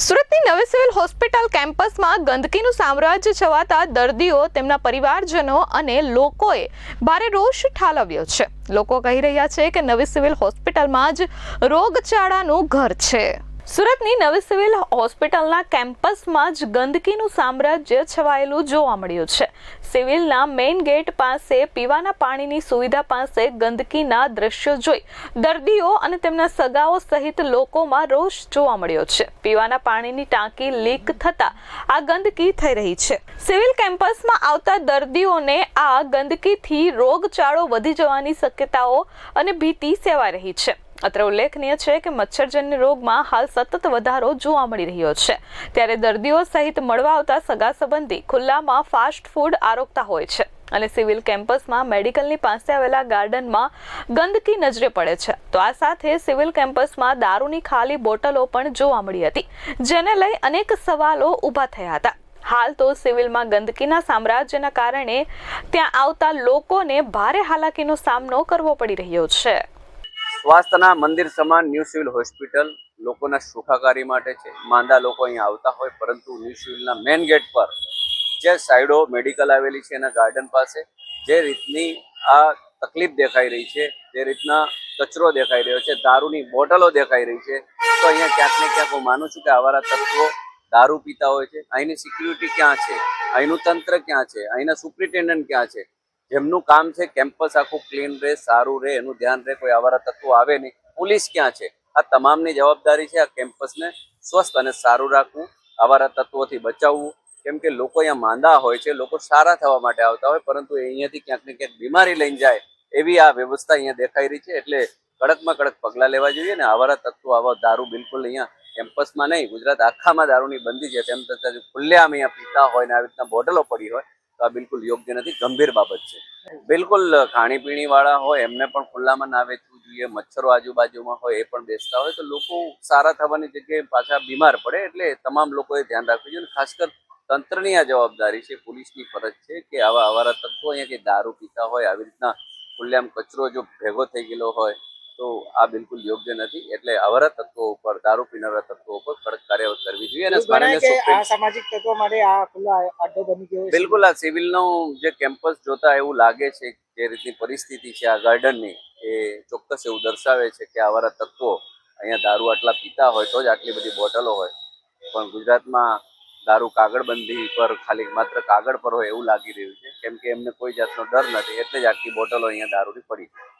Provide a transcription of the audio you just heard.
સુરતની નવી civil hospital કેમ્પસમાં ગંદકીનું સામ્રાજ્ય છવાતા દર્દીઓ, તેમના પરિવારજનો અને લોકોએ ભારે રોષ ઠાલવ્યો છે. લોકો કહી રહ્યા છે કે નવી સિવિલ હોસ્પિટલમાં જ રોગચાળાનું ઘર છે. સુરતની નવી સિવિલ હોસ્પિટલના કેમ્પસમાં જ ગંદકીનું સામ્રાજ્ય છવાયેલું જોવા મળ્યું છે. સિવિલના મેઇન ગેટ પાસે પીવાના પાણીની સુવિધા પાસે ગંદકીના દ્રશ્યો જોઈ દર્દીઓ અને તેમના સગાઓ સહિત લોકોમાં રોષ જોવા મળ્યો છે. પીવાના પાણીની ટાંકી લીક થતા આ ગંદકી થઈ રહી છે. સિવિલ કેમ્પસમાં આવતા દર્દીઓને આ ગંદકીથી રોગચાળો વધી જવાની શક્યતાઓ અને ભીતિ સેવાઈ રહી છે. અત્રે ઉલ્લેખનીય છે કે મચ્છરજન્ય રોગમાં હાલ સતત વધારો જોવા મળી રહ્યો છે. ત્યારે દર્દીઓ સહિત મળવા આવતા સગા સંબંધી ખુલ્લામાં ફાસ્ટ ફૂડ આરોગતા હોય છે અને સિવિલ કેમ્પસમાં મેડિકલની પાસે આવેલા ગાર્ડનમાં ગંદકી નજરે પડે છે. તો આ સાથે સિવિલ કેમ્પસમાં દારૂની ખાલી બોટલો પણ જોવા મળી હતી, જેને લઈ અનેક સવાલો ઊભા થયા હતા. હાલ તો સિવિલમાં ગંદકીના સામ્રાજ્યના કારણે ત્યાં આવતા લોકોને ભારે હાલાકીનો સામનો કરવો પડી રહ્યો છે. સ્વાસ્થ્યના મંદિર સમાન ન્યૂ સિવિલ હોસ્પિટલ લોકોના સુખાકારી માટે છે. માંદા લોકો અહીંયા આવતા હોય, પરંતુ ન્યૂ સિવિલના મેઇન ગેટ પર જે સાઈડો મેડિકલ આવેલી છે એના ગાર્ડન પાસે, જે રીતની આ તકલીફ દેખાઈ રહી છે, જે રીતના કચરો દેખાઈ રહ્યો છે, દારૂની બોટલો દેખાઈ રહી છે, તો અહીંયા ક્યાંક ને ક્યાંક હું માનું છું કે આવારા તત્વો દારૂ પીતા હોય છે. અહીંની સિક્યુરિટી ક્યાં છે? અહીંનું તંત્ર ક્યાં છે? અહીંના સુપ્રિન્ટેન્ડન્ટ ક્યાં છે? જેમનું કામ છે કેમ્પસ આખું ક્લીન રહે, સારું રહે, એનું ધ્યાન રહે, કોઈ આવારા તત્વો આવે નહીં. પોલીસ ક્યાં છે? આ તમામની જવાબદારી છે આ કેમ્પસને સ્વસ્થ અને સારું રાખવું, આવારા તત્વોથી બચાવવું. કેમ કે લોકો અહીંયા માંદા હોય છે, લોકો સારા થવા માટે આવતા હોય, પરંતુ અહીંયાથી ક્યાંક ને ક્યાંક બીમારી લઈને જાય, એવી આ વ્યવસ્થા અહીંયા દેખાઈ રહી છે. એટલે કડકમાં કડક પગલાં લેવા જોઈએ ને આવારા તત્વો, આવા દારૂ બિલકુલ અહીંયા કેમ્પસમાં નહીં. ગુજરાત આખામાં દારૂની બંધી છે. તેમ છતાં ખુલ્લેઆમ અહીંયા પીતા હોય ને આવી રીતના બોટલો પડી હોય તો આ બિલકુલ યોગ્ય નથી, ગંભીર બાબત છે. બિલકુલ ખાણીપીણી વાળા હોય, એમને પણ ખુલ્લામાં ના વેચવું જોઈએ, મચ્છરો આજુબાજુમાં હોય, એ પણ બેસતા હોય, તો લોકો સારા થવાની જગ્યાએ પાછા બીમાર પડે, એટલે તમામ લોકોએ ધ્યાન રાખવું જોઈએ. ખાસ કર તંત્રની આ જવાબદારી છે, પોલીસની ફરજ છે કે આવા અવારા તત્વો અહીંયા કે દારૂ પીતા હોય, આવી રીતના ખુલ્લેઆમ કચરો જો ભેગો થઈ ગયેલો હોય તો આ બિલકુલ યોગ્ય નથી. એટલે આવારા તત્વો ઉપર દારૂ પીનારા તત્વો ઉપર કડક કાર્યવાહી કરવી જોઈએ અને આ સામાજિક તત્વો માટે આ ખુલ્લો અડ્ડો બની ગયો બિલકુલ આ સિવિલનું જે કેમ્પસ જોતા એવું લાગે છે જે રીતની પરિસ્થિતિ છે આ ગાર્ડનની એ ચોક્કસ એવું દર્શાવે છે કે આવારા તત્વો અહીંયા દારૂ આટલા પીતા હોય તો જ આટલી બધી બોટલો હોય. પણ ગુજરાતમાં દારૂ કાગળબંધી પર ખાલી માત્ર કાગળ પર હોય એવું લાગી રહ્યું છે. કેમ કે એમને કોઈ જાતનો ડર નથી. એટલે જ આટલી બોટલો અહીંયા દારૂની પડી. છે